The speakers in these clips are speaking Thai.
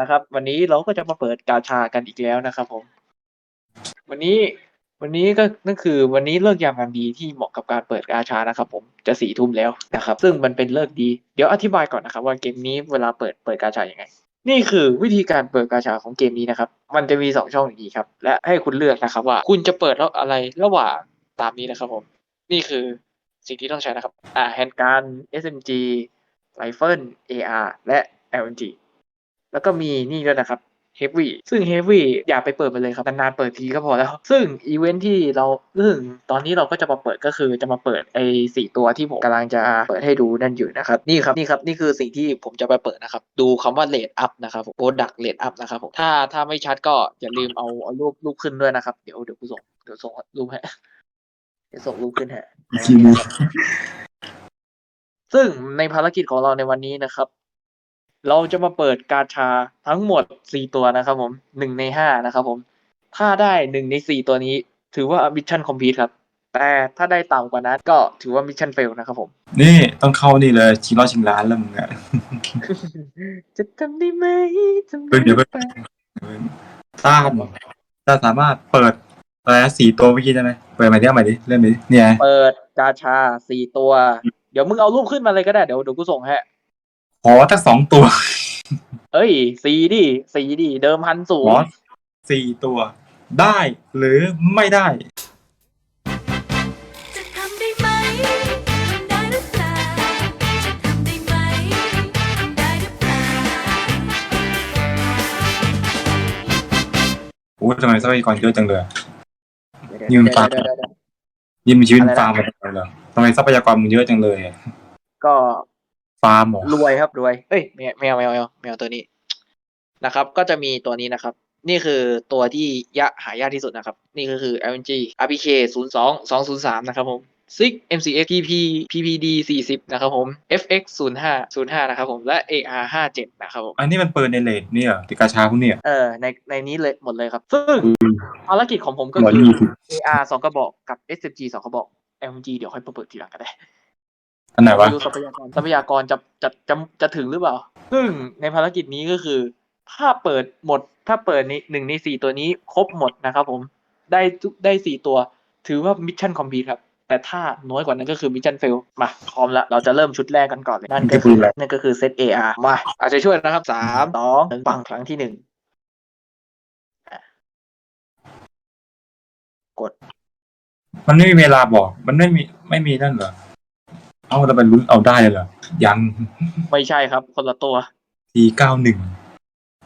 นะครับ วันนี้เราก็จะมาเปิดกาชากันอีกแล้วนะครับ ผม วันนี้วันนี้ก็นั่นคือ วันนี้เลิกยามงามดีที่เหมาะกับการเปิดกาชานะครับ ผมจะสี่ทุ่มแล้วนะครับ ซึ่งมันเป็นเลิกดี เดี๋ยวอธิบายก่อนนะครับ ว่าเกมนี้เวลาเปิดเปิดกาชาอย่างไง นี่คือวิธีการเปิดกาชาของเกมนี้นะครับ มันจะมีสองช่องอย่างนี้ครับ และให้คุณเลือกนะครับ ว่าคุณจะเปิดแล้วอะไรระหว่างตามนี้นะครับ ผม นี่คือสิ่งที่ต้องใช้นะครับ อ่าแฮนด์การ SMG ไรเฟิล AR และ LMG แล้วก็มีนี่ด้วยนะครับ Heavy ซึ่ง Heavy อย่าไปเปิดมันเลยครับ นานๆเปิดทีก็พอแล้ว ซึ่งอีเวนท์ที่เราซึ่งตอนนี้เราก็จะมาเปิดก็คือจะมาเปิดไอ้สี่ตัวที่ผมกำลังจะเปิดให้ดูนั่นอยู่นะครับ นี่ครับนี่ครับนี่คือสิ่งที่ผมจะไปเปิดนะครับ ดูคำว่า rate up นะครับโปรดัก rate up นะครับผมถ้าถ้าไม่ชัดก็อย่าลืมเอาเอารูปรูปขึ้นด้วยนะครับ เดี๋ยวเดี๋ยวกูส่งเดี๋ยวส่งรูปให้เดี๋ยวส่งรูปขึ้นให้ทีมูซึ่งในภารกิจของเราในวันนี้นะครับ เราจะมาเปิดกาชาทั้งหมดสี่ตัวนะครับผมหนึ่งในห้านะครับผม ถ้าได้หนึ่งในสี่ตัวนี้ ถือว่ามิชชั่นคอมพลีทครับ แต่ถ้าได้ต่ำกว่านั้นก็ถือว่ามิชชั่นเฟลนะครับผม นี่ต้องเข้านี่เลยชิงร้อยชิงล้านแล้วมึงอะจะทำได้ไหมทำเฮ้ยเดี๋ยวได้ไปไหมต้านต้าสามารถเปิดอะไรนะสี่ตัวเมื่อกี้ใช่ไหมเปิดใหม่ดิเอาใหม่ดิเริ่มดิเนี่ย เปิดกาชาสี่ตัว เดี๋ยวมึงเอารูปขึ้นมาเลยก็ได้เดี๋ยวเดี๋ยวกูส่งให้ ขอทั้งสองตัวเอ้ยสีดิสีดิเดิมพันสูขงอสี่ตัว ได้หรือไม่ได้ จะทำได้ไหม ทำได้หรือเปล่า จะทำได้ไหม ทำได้หรือเปล่า โอ้ทำไมทรัพยากรเยอะจังเลยเดี๋ยวยืมตังค์ เดี๋ยวเดี๋ยวเดี๋ยวนี่มันชีวิตอะไรนะฟาร์มมาจังเลยเหรอทำไมทรัพยากรมึงเยอะจังเลยอะก็ ฟาร์มเหรอรวยครับรวยเอ้ยแมวแมวแมวแมวแมวตัวนี้นะครับ ก็จะมีตัวนี้นะครับ นี่คือตัวที่ยะหายากที่สุดนะครับ นี่ก็คือ LNG RPK 0 2 2 0 3 นะครับผม SIG MCX PP PPD 40 นะครับผม FX 0 5 0 5 นะครับผมและ AR 57 นะครับผมอันนี้มันเปิดในเลทนี่เหรอติกาชาพวกเนี่ยเออในในนี้เลยหมดเลยครับ ซึ่งภารกิจของผมก็ร้อยคือยี่สิบ AR สองกระบอกกับ SMG สองกระบอก LNG เดี๋ยวค่อยเปิดทีหลังก็ได้ อันไหนวะ ไม่รู้ทรัพยากรทรัพยากรจะจะจะจะถึงหรือเปล่า ซึ่งในภารกิจนี้ก็คือ ถ้าเปิดหมด ถ้าเปิดในหนึ่งในสี่ตัวนี้ครบหมดนะครับผม ได้ทุกได้สี่ตัว ถือว่ามิชชั่นคอมพลีทครับ แต่ถ้าน้อยกว่านั้นก็คือมิชชั่นเฟล มาพร้อมแล้วเราจะเริ่มชุดแรกกันก่อนเลย นั่นก็คือนั่นก็คือเซต AR มาอาจจะช่วยนะครับสามสองหนึ่งปังครั้งที่หนึ่งอะกด มันไม่มีเวลาบอก มันไม่มีไม่มีนั่นเหรอ เอาเราไปลุ้นเอาได้เลยเหรอ ยังไม่ใช่ครับ คนละตัวทีเก้าหนึ่ง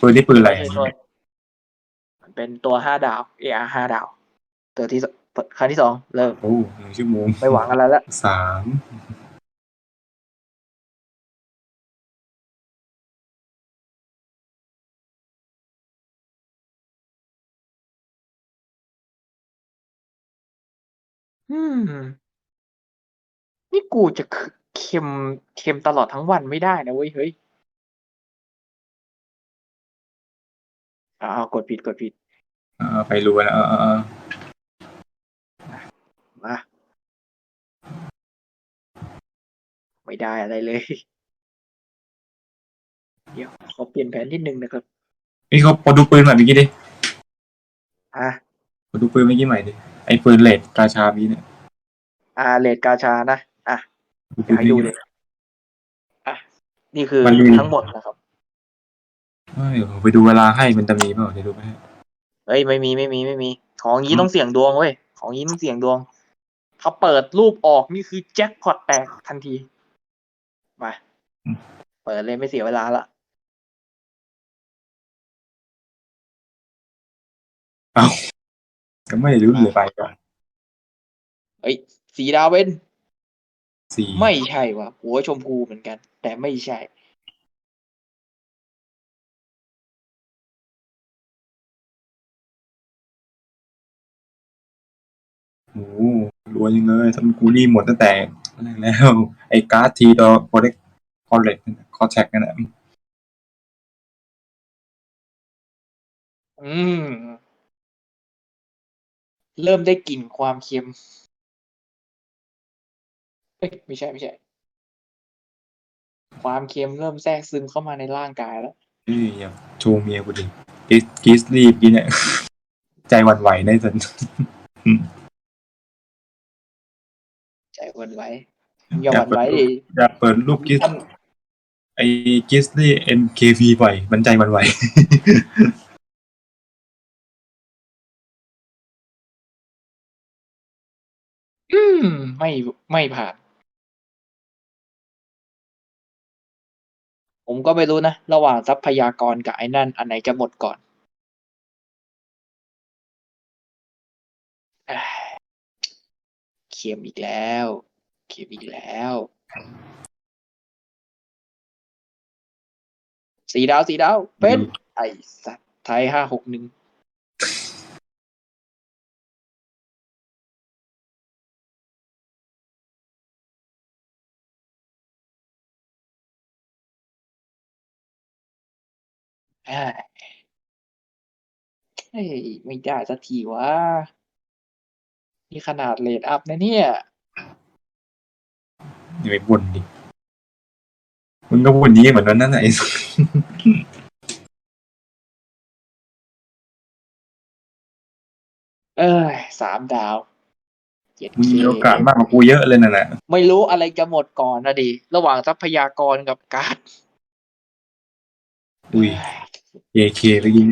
ปืนนี่ปืนอะไรม่ใช่ตัวมันเป็นตัวห้าดาว AR ห้าดาว ตัวที่สครั้งที่สองเริ่มโอ้หนึ่งชั่วโมงไม่หวังอะไรแล้วสามอืม นี่กูจะเค็มเค็มตลอดทั้งวันไม่ได้นะเว้ยเฮ้ยอ้าวกดผิดกดผิดเออไปรู้นะเออเออเออมาไม่ได้อะไรเลย เดี๋ยวขอเปลี่ยนแผนนิดนึงนะครับนี่เขาพอดูปืนใหม่เมื่อกี้ดิอะพอดูปืนเมื่อกี้ใหม่ดิไอ้ปืนเลดกาชาบีเนี่ย อ่าเลดกาชานะ อะปือยากให้ดูเลยอะนี่คือมันมี ทั้งหมดนะครับเอ้ยเดี๋ยวไปดูเวลาให้มันจะมีเปล่าเดี๋ยวดูไปให้เฮ้ยไม่มีไม่มีไม่มี ของนี้ต้องเสี่ยงดวงเว้ยของนี้ต้องเสี่ยงดวง ถ้าเปิดรูปออกนี่คือแจ็คพอตแตกทันทีมาเปิดเลยไม่เสียเวลาละก็ไม่รู้เลยไปก่อนเฮ้ยสีดาวเวน สี่ไม่ใช่ว่ะหัวชมพูเหมือนกัน แต่ไม่ใช่ โอ้โหรวยยังเลยทำกูนี่หมดตั้งแต่แรกแล้ว ไอ้การ์ดทีดอโคเด็กคอลเลกคอแท็กนั่นแหละอืม เริ่มได้กลิ่นความเค็มเอ้ยไม่ใช่ไม่ใช่ ความเค็มเริ่มแทรกซึมเข้ามาในร่างกายแล้วเอ้ยอย่าโชว์เมียกูดิกิสกิสลีบกินเนี่ย ใจหวั่นไหวในสันใจหวันไหวอย่าหวันไหวดิอยากเปิดรูปกิสไอ้กิสลี่เอ็มเคพีบ่อยมันใจหวั่นไหวอืม ไม่ไม่ผ่าน ผมก็ไม่รู้นะ ระหว่างทรัพยากรกับไอ้นั่น อันไหนจะหมดก่อนเอ้ยเค็มอีกแล้วเค็มอีกแล้ว สีดาวสีดาว เป็น ไอสัตว์ไทยห้าหกหนึ่ง อ้ยเฮ้ยไม่ได้สักทีวะ นี่ขนาดเลดอัพนะเนี่ย อย่าไปบ่นดิ มึงก็บ่นนี้เหมือนวันนั้นน่ะไอ้เอ้ยสามดาวเจ็ดมึงเคมีโอกาสมากกว่ากูเยอะเลยนั่นแหละ ไม่รู้อะไรจะหมดก่อนนะดิ ระหว่างทรัพยากรกับการ์ด อุ้ยเอเคเมื่อกี้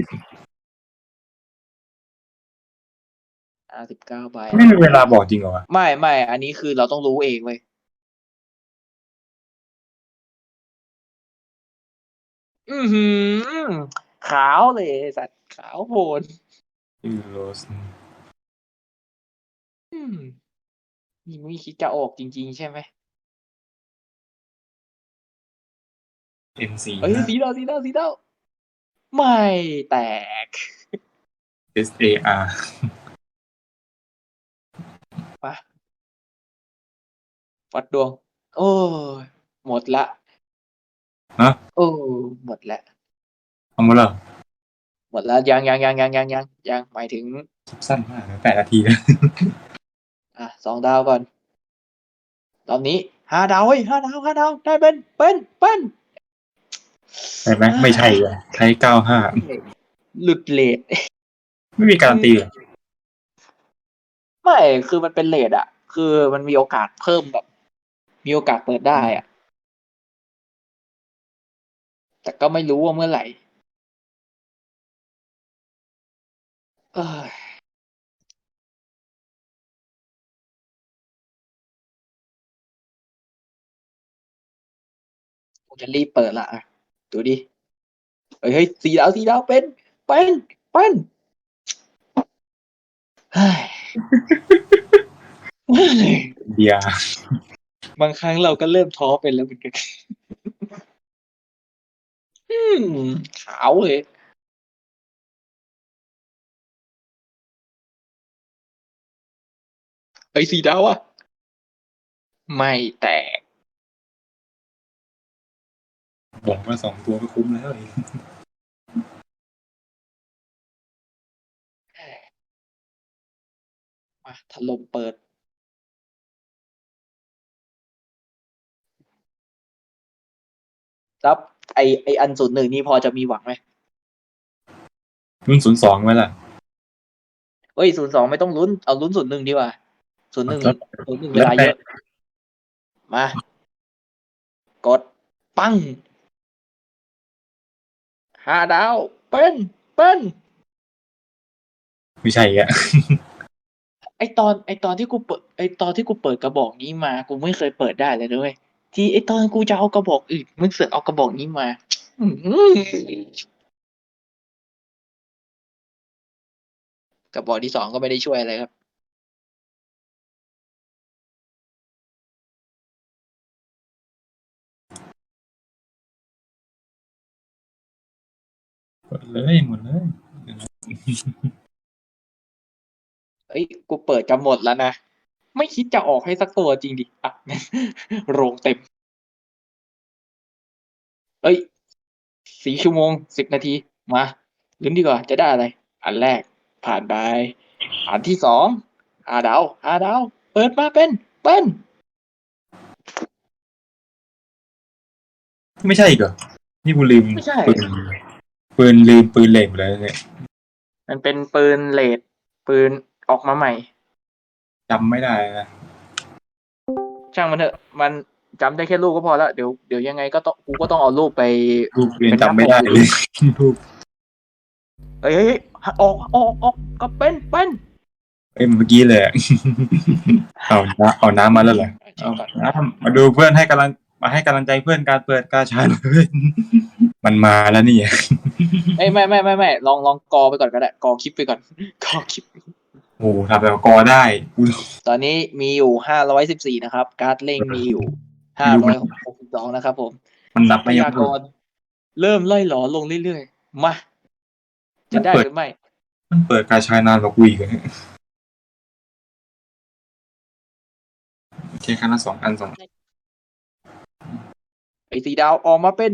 ห้าสิบเก้าใบไม่มีเวลาบอกจริงเหรอวะไม่ไม่อันนี้คือเราต้องรู้เองเว้ยอือหือ ขาวเลยไอ้สัตว์ขาวโพลนยูโรสอืมนี่ไม่คิดจะออกจริง ๆ ใช่ไหม เอ็มซีเอ้ยสีดาวสีดาวสีดาวไม่แตกเอสเออาร์วัดดวง โอ้ยหมดละฮะโอ้หมดละเอามาแล้วหมดละยังยังยังยังยังยังยังหมายถึงคลิปสั้นมากนะแปดนาทีแล้วอะสองดาวก่อน ตอนนี้ห้าดาวเฮ้ยห้าดาวห้าดาวได้เป็นเป็นเป็น ใช่ไหมไม่ใช่เลยใช้เก้าห้าหลุดเลทไม่มีการันตีเหรอไม่คือมันเป็นเลทอะคือมันมีโอกาสเพิ่มแบบ มีโอกาสเปิดได้อะแต่ก็ไม่รู้ว่าเมื่อไหร่เอยกูจะรีบเปิดละอะ ดูดิเฮ้ยเฮ้ยสีดาวสีดาวเป็น เป็นเป็นเฮ้ยเฮ้ยเดียบางครั้งเราก็เริ่มท้อเป็นแล้วเหมือนกันอืมขาวเลยเอ้ยสีดาวอะไม่แตก บอกว่าสองตัวก็คุ้มแล้วมาถล่มเปิด แล้วไอไออันศูนย์หนึ่งนี่พอจะมีหวังไหมรุ่นศูนย์สองไหมล่ะเฮ้ยศูนย์สองไม่ต้องลุ้น เอาลุ้นศูนย์หนึ่งดีกว่าศูนย์หนึ่งแล้วศูนย์หนึ่งเวลาเยอะ มา กด ปั้ง ห้าดาว เป็นเป็นไม่ใช่อะไอตอนไอตอนที่กูเปิดไอตอนที่กูเปิดกระบอกนี้มา กูไม่เคยเปิดได้เลยด้วยที่ไอตอนกูจะเอากระบอกอื่นมึงเสือกเอากระบอกนี้มาอื้อหือกระบอกที่สองก็ไม่ได้ช่วยอะไรครับ เลยหมดเลยเอ้ยกูเปิดจะหมดแล้วนะ ไม่คิดจะออกให้สักตัวจริงดิอะโรงเต็ม เอ้ยสี่ชั่วโมงสิบนาทีมาลุ้นดีกว่าจะได้อะไร อันแรกผ่านไป อันที่สองอาดาวอาดาวเปิดมาเป็นเป็นไม่ใช่อีกเหรอนี่กูลืมไม่ใช่ปืน ปืนลืมปืนเหล็กไปเลยเนี่ยมันเป็นปืนเลดปืนออกมาใหม่จำไม่ได้นะช่างมันเถอะมันจำได้แค่รูปก็พอแล้วเดี๋ยวเดี๋ยวยังไงก็ต้องกูก็ต้องเอารูปไปรูปเรียนจำไม่ได้เลยรูปเฮ้ยเฮ้ยเฮ้ยออกออกออกก็เป็นเป็นเอ้ยเมื่อกี้เลยอะ เอาน้ำเอาน้ำมาแล้วเหรอเอาน้ำมาดูเพื่อนให้กำลังมาให้กำลังใจเพื่อนการเปิดกาชาเลย มันมาแล้วนี่เอ้ยไม่ไม่ไม่ไม่ลองลองกอไปก่อนก็ได้กอคลิปไปก่อนกอคลิปโอ้โหทำแบบกอได้กูตอนนี้มีอยู่ห้าร้อยสิบสี่นะครับ การ์ดเล่งมีอยู่ห้าร้อยหกสิบสองนะครับ ผมมันนัทรับพไม่ยัยางกรเริ่มไล่หลอลงเรื่อยๆมาจะได้หรือไม่ มันเปิดกาชานานกว่ากูอีกอะโอเคครั้งละสองอันสองไอ้สีดาวออกมาเป็น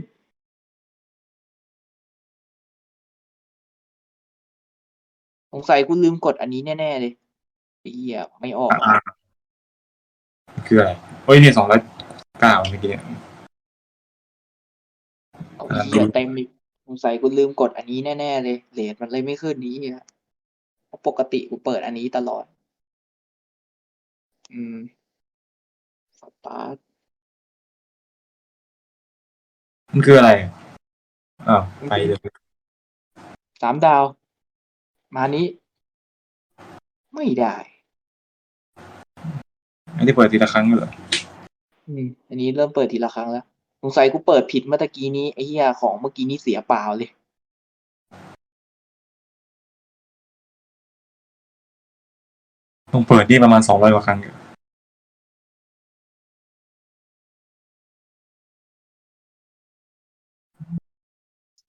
สงสัยกูลืมกดอันนี้แน่ๆเลยไอ้เหี้ยไม่ออกอ่าคืออะไรเฮ้ยนี่สองร้อยเก้าเมื่อกี้เนี่ยเอาอ่าเหี้ยเต็มอีกสงสัยกูลืมกดอันนี้แน่ๆเลยเลทมันเลยไม่ขึ้นนี้อะเพราะปกติกูเปิดอันนี้ตลอด อืมสตาร์ทมันคืออะไรอ้าวไปเลยสามดาว มานี้ ไม่ได้ อันที่เปิดทีละครั้งเหรออืมอันนี้เริ่มเปิดทีละครั้งแล้วสงสัยกูเปิดผิดเมื่อตะกี้นี้ไอ้เหี้ยของเมื่อกี้นี้เสียเปล่าเลย ต้องเปิดนี่ประมาณสองร้อยกว่าครั้ง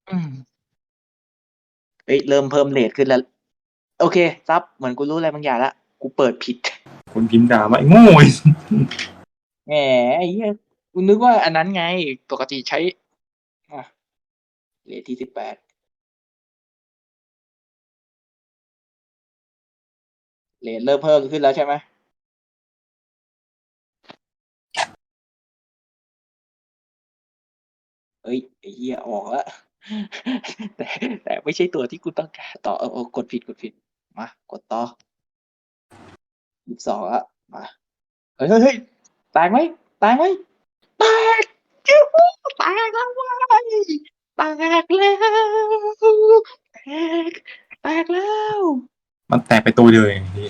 อืม เอ้ยเริ่มเพิ่มเลทขึ้นแล้ว โอเคซับเหมือนกูรู้อะไรบางอย่างละกูเปิดผิดคนพิมพ์ด่าว่าไอ้โง่ไอ้แหมไอ้เหี้ยกูนึกว่าอันนั้นไง ปกติใช้อะเลทที่สิบแปดเลทเริ่มเพิ่มขึ้นแล้วใช่ไหมเอ้ยไอ้เหี้ยออกแล้ว แต่แต่ไม่ใช่ตัวที่กูต้องการต่อเออเออกดผิดกดผิด มากดต่อยี่สิบสองอะมาเฮ้ยเฮ้ยเฮ้ยแตกไหมแตกไหมแตกจิ้วแตกแล้วเว้ยแตกแล้วแตกแตกแล้ว มันแตกไปตัวเดียวเองพี่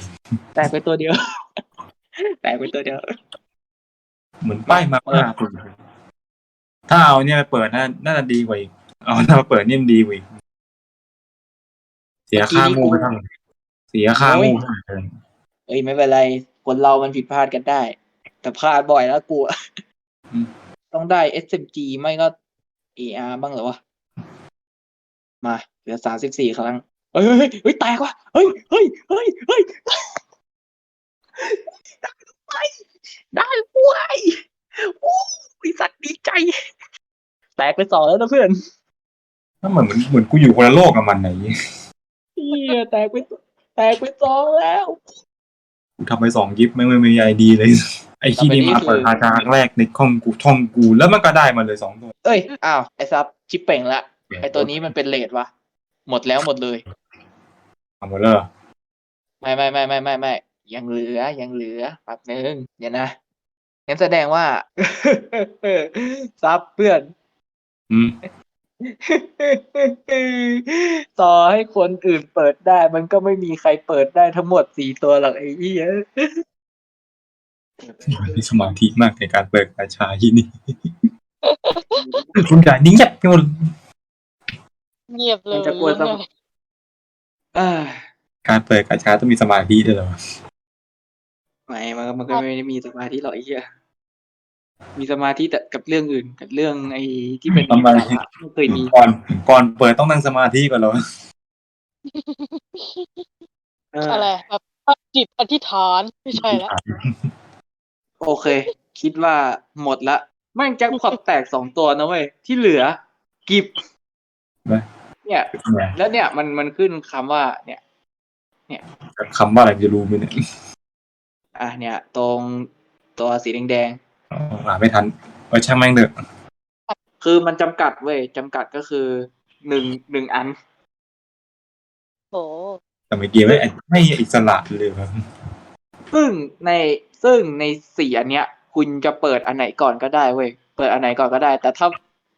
แตกไปตัวเดียว แตกไปตัวเดียว เหมือนป้ายมาม่าคุณถ้าเอาเนี่ยไปเปิดน่าน่าจะดีกว่าอีก เอาถ้ามาเปิดนี่มันดีกว่าอีกเสียค่างูไปทั้งเสียค่างูทั้งเดินเอ้ยไม่เป็นไรคนเรามันผิดพลาดกันได้ แต่พลาดบ่อยแล้วกูอะต้องได้ SMG ไม่ก็ AR บ้างเหรอวะ มาเหลือสามสิบสี่ครั้ง เฮ้ยเฮ้ยเฮ้ยเฮ้ยแตกว่ะเฮ้ยเฮ้ยเฮ้ยเฮ้ยได้ได้เว้ยโอ้ยสัตว์ดีใจ แตกไปสองแล้วนะเพื่อน ถ้าเหมือนเหมือนเหมือนกูอยู่คนละโลกกับมันไหนเฮียแตกไปแตกไปสองแล้วกูทำไปสองยิปไม่ไม่มีไอดีเลย ไอ้ที่นี่มาเปิดคาชาครั้งแรกในห้องกูท่องกู แล้วมันก็ได้มาเลยสองตัว เอ้ยอ้าวไอ้ซับชิปเป่งละไอ้ตัวนี้มันเป็นเลดวะหมดแล้วหมดเลยทำหมดเลยเหรอไม่ไม่ไม่ไม่ไม่ไม่ยังเหลือยังเหลือแป๊บนึงเดี๋ยวนะงั้นแสดงว่าซับเพื่อน อืม ต่อให้คนอื่นเปิดได้ มันก็ไม่มีใครเปิดได้ทั้งหมดสี่ตัวหรอกไอ้เหี้ยมีสมาธิมากในการเปิดกาชาที่นี่คุณกายนิ่งเงียบไปหมดเงียบเลยมันจะกลัวซับอ่าการเปิดกาชาต้องมีสมาธิด้วยเหรอไม่มันก็มันก็ไม่ได้มีสมาธิหรอกไอ้เหี้ย มีสมาธิแต่กับเรื่องอื่น กับเรื่องไอ้ที่เป็นสมาธิสาระไม่เคยมีก่อน ก่อนเปิดต้องนั่งสมาธิก่อนเหรอเอออะไรแบบตั้งจิตอธิษฐานไม่ใช่ละโอเค คิดว่าหมดละแม่งแจ็คพอตแตกสองตัวนะเว้ย ที่เหลือ กิบไหนเนี่ย แล้วเนี่ยมันมันขึ้นคำว่า เนี่ยคำว่าอะไรจะรู้ไหมเนี่ยอะเนี่ย ตรงตัวสีแดงอ๋อ หาไม่ทันเออช่างแม่งเถอะๆคือมันจำกัดเว้ยจำกัดก็คือหนึ่งหนึ่งอันโอ้แต่เมื่อกี้ไม่ไม่อิสระเลยครับซึ่งในซึ่งในสี่อันเนี้ย คุณจะเปิดอันไหนก่อนก็ได้เว้ยเปิดอันไหนก่อนก็ได้ แต่ถ้า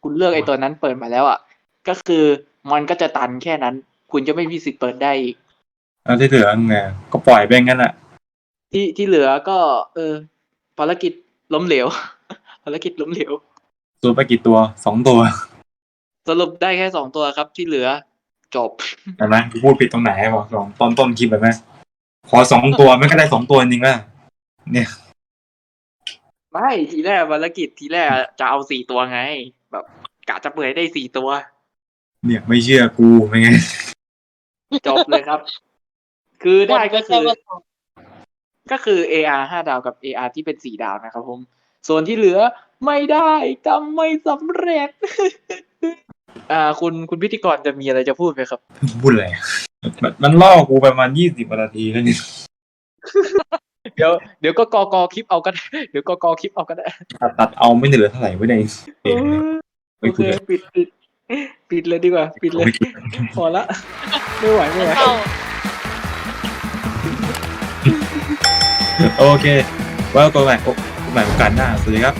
คุณเลือกไอ้ตัวนั้นเปิดมาแล้วอะก็คือมันก็จะตันแค่นั้น คุณจะไม่มีสิทธิ์เปิดได้อีกแล้วที่เหลือไงก็ปล่อยไปงั้นแหละที่ที่เหลือก็ เออภารกิจ ล้มเหลวภารกิจล้มเหลวสูตรไปกี่ตัวสองตัวสรุปได้แค่สองตัวครับที่เหลือ จบเห็นไหมกูพูดผิดตรงไหนบอกลองตอนต้นคลิปไปไหมขอสองตัวไม่ก็ได้สองตัวจริงป่ะเนี่ย ไม่ทีแรกภารกิจทีแรกจะเอาสี่ตัวไง แบบกะจะเปิดให้ได้สี่ตัว เนี่ยไม่เชื่อกูไม่ไงจบเลยครับ คือได้ก็คือว่าสอง ก็คือ AR ห้าดาวกับ AR ที่เป็นสี่ดาวนะครับผมส่วนที่เหลือไม่ได้จำไม่สำเร็จ อ่า คุณคุณพิธีกรจะมีอะไรจะพูดไหมครับ พูดอะไรมันมันล่อกูไปประมาณยี่สิบนาทีแล้วเนี่ยเดี๋ยวเดี๋ยวก็กอกอคลิปเอาก็ได้เดี๋ยวกอกอคลิปเอาก็ได้ตัดตัดเอาไม่เหลือเท่าไหร่ไม่ได้เองโอไม่เคคุยเลยปิดปิดปิดเลยดีกว่า ปิดเลยไม่คุยพอละไม่ไหวไม่ไหว โอเคไว้ก็ใหม่โอ้ใหม่โอกาสหน้าสวัสดีครับ